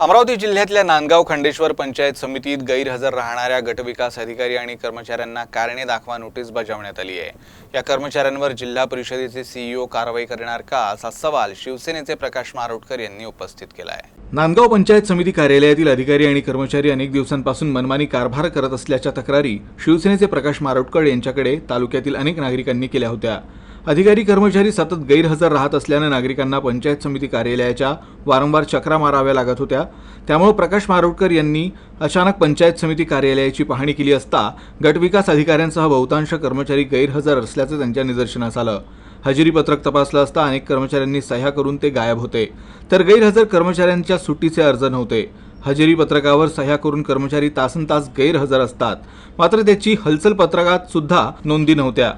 अमरावती जिल्ह्यातल्या नांदगाव खंडेश्वर पंचायत समितीत गैरहजर राहणाऱ्या गटविकास अधिकारी आणि कर्मचाऱ्यांना कारणे दाखवा नोटीस बजावण्यात आली आहे. या कर्मचाऱ्यांवर जिल्हा परिषदेचे सीईओ कारवाई करणार का असा सवाल शिवसेनेचे प्रकाश मारोटकर यांनी उपस्थित केला आहे नांदगाव पंचायत समिती कार्यालयातील अधिकारी आणि कर्मचारी अनेक दिवसांपासून मनमानी कारभार करत असल्याच्या तक्रारी शिवसेनेचे प्रकाश मारोटकर यांच्याकडे तालुक्यातील अनेक नागरिकांनी केल्या होत्या. अधिकारी कर्मचारी सतत गैरहजर राहत असल्यानं नागरिकांना पंचायत समिती कार्यालयाच्या वारंवार चक्रा माराव्या लागत होत्या. त्यामुळे प्रकाश मारोटकर यांनी अचानक पंचायत समिती कार्यालयाची पाहणी केली असता गटविकास अधिकाऱ्यांसह बहुतांश कर्मचारी गैरहजर असल्याचं त्यांच्या निदर्शनास आलं. हजेरी पत्रक तपासलं असता अनेक कर्मचाऱ्यांनी सह्या करून ते गायब होते. तर गैरहजर कर्मचाऱ्यांच्या सुट्टीचे अर्ज नव्हते. हजेरी पत्रकावर सह्या करून कर्मचारी तासन तास गैरहजर असतात. मात्र त्याची हलचल पत्रकात सुद्धा नोंदी नव्हत्या.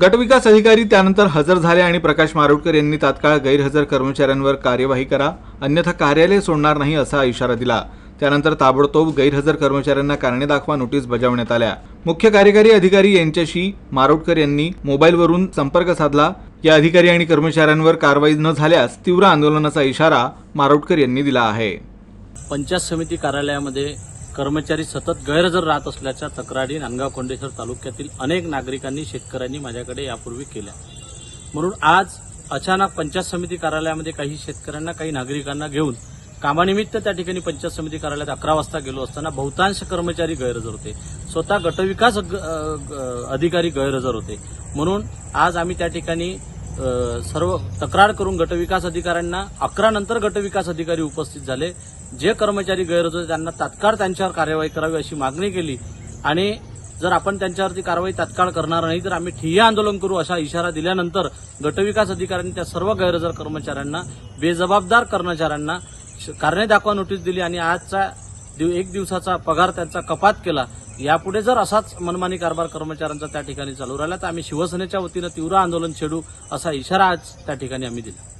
गटविकास अधिकारी त्यानंतर हजर झाले आणि प्रकाश मारुटकर यांनी तात्काळ गैरहजर कर्मचाऱ्यांवर कार्यवाही करा अन्यथा कार्यालय सोडणार नाही असा इशारा दिला. त्यानंतर ताबडतोब गैरहजर कर्मचाऱ्यांना कारणे दाखवा नोटीस बजावण्यात आल्या. मुख्य कार्यकारी अधिकारी यांच्याशी मारोटकर यांनी मोबाईलवरून संपर्क साधला. या अधिकारी आणि कर्मचाऱ्यांवर कारवाई न झाल्यास तीव्र आंदोलनाचा इशारा मारोटकर यांनी दिला आहे. पंचायत समिती कार्यालयामध्ये कर्मचारी सतत गैरहजर राहत असल्याच्या तक्रारी नांदगाव कोंडेश्वर तालुक्यातील अनेक नागरिकांनी शेतकऱ्यांनी माझ्याकडे यापूर्वी केल्या. म्हणून आज अचानक पंचायत समिती कार्यालयामध्ये काही शेतकऱ्यांना काही नागरिकांना घेऊन कामानिमित्त त्या ठिकाणी पंचायत समिती कार्यालयात अकरा वाजता गेलो असताना बहुतांश कर्मचारी गैरहजर होते. स्वतः गटविकास ग- अधिकारी गैरहजर होते. म्हणून आज आम्ही त्या ठिकाणी सर्व तक्रार करून गटविकास अधिकाऱ्यांना अकरा नंतर गटविकास अधिकारी उपस्थित झाले. जे कर्मचारी गैरहजर होते त्यांना तात्काळ त्यांच्यावर कार्यवाही करावी अशी मागणी केली. आणि जर आपण त्यांच्यावरती कारवाई तात्काळ करणार नाही तर आम्ही ठिय्या आंदोलन करू असा इशारा दिल्यानंतर गटविकास अधिकाऱ्यांनी त्या सर्व गैरहजर कर्मचाऱ्यांना बेजबाबदार कर्मचाऱ्यांना श- कारणे दाखवा नोटीस दिली आणि आजचा दिव- एक दिवसाचा पगार त्यांचा कपात केला. यापुढे जर असाच मनमानी कारभार कर्मचाऱ्यांचा त्या ठिकाणी चालू राहिला तर आम्ही शिवसेनेच्या वतीनं तीव्र आंदोलन छेडू असा इशारा आज त्या ठिकाणी आम्ही दिला.